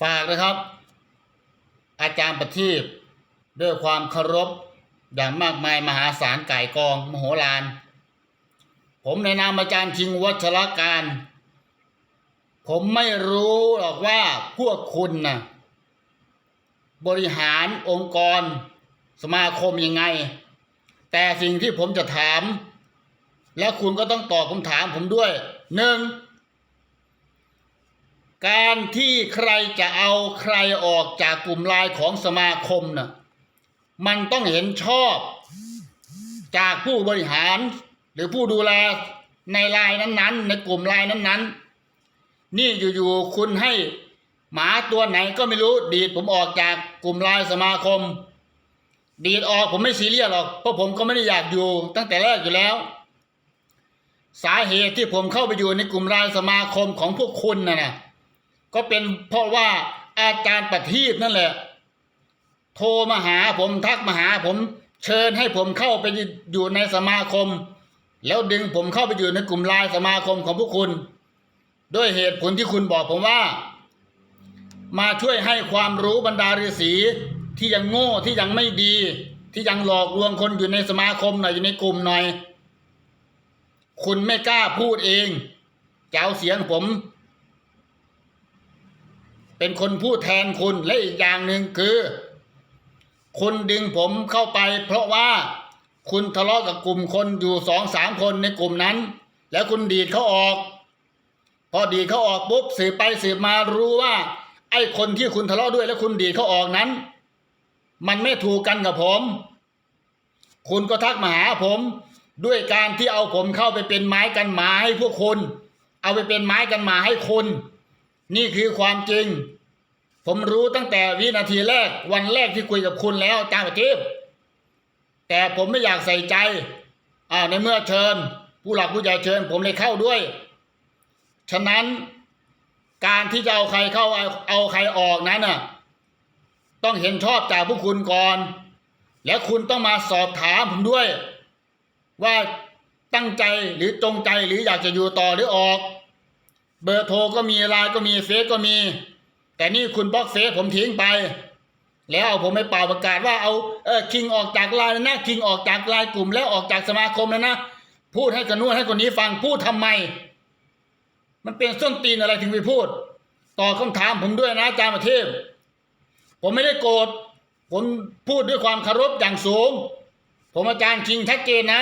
ฝากนะครับ อาจารย์ประทีปด้วยความเคารพอย่างมากมายมหาศาลไก่กองมโหฬารผมในนามอาจารย์ชิงวัชรการ ผมไม่รู้หรอกว่าพวกคุณนะบริหารองค์กร สมาคมยังไง แต่สิ่งที่ผมจะถาม และคุณก็ต้องตอบคำถามผมด้วยหนึ่ง การที่ใครจะเอาใครออกจากกลุ่มไลน์ของสมาคมน่ะมันต้องเห็นชอบจากผู้บริหารหรือผู้ดูแลในไลน์นั้นๆ ในกลุ่มไลน์นั้นๆ นี่อยู่ๆคุณให้หมาตัวไหนก็ไม่รู้ดีดผมออกจากกลุ่มไลน์สมาคม ดีดออกผมไม่ซีเรียสหรอกเพราะผมก็ไม่ได้อยากอยู่ตั้งแต่แรกอยู่แล้ว สาเหตุที่ผมเข้าไปอยู่ในกลุ่มไลน์สมาคมของพวกคุณน่ะนะ ก็เป็นเพราะว่าอาจารย์ประทีปนั่นแหละ โทรมาหาผมทักมาหาผมเชิญให้ผมเข้าไปอยู่ในสมาคม แล้วดึงผมเข้าไปอยู่ในกลุ่มไลน์สมาคมของพวกคุณ ด้วยเหตุผลที่คุณบอกผมว่า มาช่วยให้ความรู้บรรดาฤาษีที่ยังโง่ที่ยังไม่ดี ที่ยังหลอกลวงคนอยู่ในสมาคมหน่อยอยู่ในกลุ่มหน่อย คุณไม่กล้าพูดเองจะเอาเสียงผม เป็นคนพูดแทนคุณและอีกอย่างหนึ่งคือ คุณดึงผมเข้าไป เพราะว่าคุณทะเลาะกับกลุ่มคนอยู่สองสามคนในกลุ่มนั้น แล้วคุณดีดเขาออก พอดีดเขาออกปุ๊บสืบไปสืบมารู้ว่า ไอ้คนที่คุณทะเลาะด้วยแล้วคุณดีดเขาออกนั้น มันไม่ถูกกันกับผม คุณก็ทักมาหาผมด้วยการที่เอาผมเข้าไปเป็นไม้กันหมาให้พวกคุณ เอาไปเป็นไม้กันหมาให้คุณ นี่คือความจริง ผมรู้ตั้งแต่วินาทีแรกวันแรกที่คุยกับคุณแล้วอาจารย์ประทีปแต่ผมไม่อยากใส่ใจอ่าในเมื่อเชิญ ผู้หลักผู้ใหญ่เชิญ ผมเลยเข้าด้วย ฉะนั้นการที่จะเอาใครเข้าเอาเอาใครออกนั้นน่ะ ต้องเห็นชอบจากพวกคุณก่อน แล้วคุณต้องมาสอบถามผมด้วย ว่าตั้งใจหรือจงใจหรืออยากจะอยู่ต่อหรือออก เบอร์โทรก็มีไลน์ก็มีเฟซก็มี แต่นี่คุณบล็อกเฟซผมทิ้งไป แล้วเอาผมไปเป่าประกาศว่าเอาเออคิงออกจากไลน์นะคิงออกจากไลน์กลุ่ม แล้วออกจากสมาคมแล้วนะพูดให้กันนู้นให้คนนี้ฟังพูดทำไม มันเป็นส้นตีนอะไรถึงไปพูดตอบคำถามผมด้วยนะอาจารย์ประเทศผมไม่ได้โกรธผมพูดด้วยความเคารพอย่างสูง ผมอาจารย์คิงชัดเจนนะ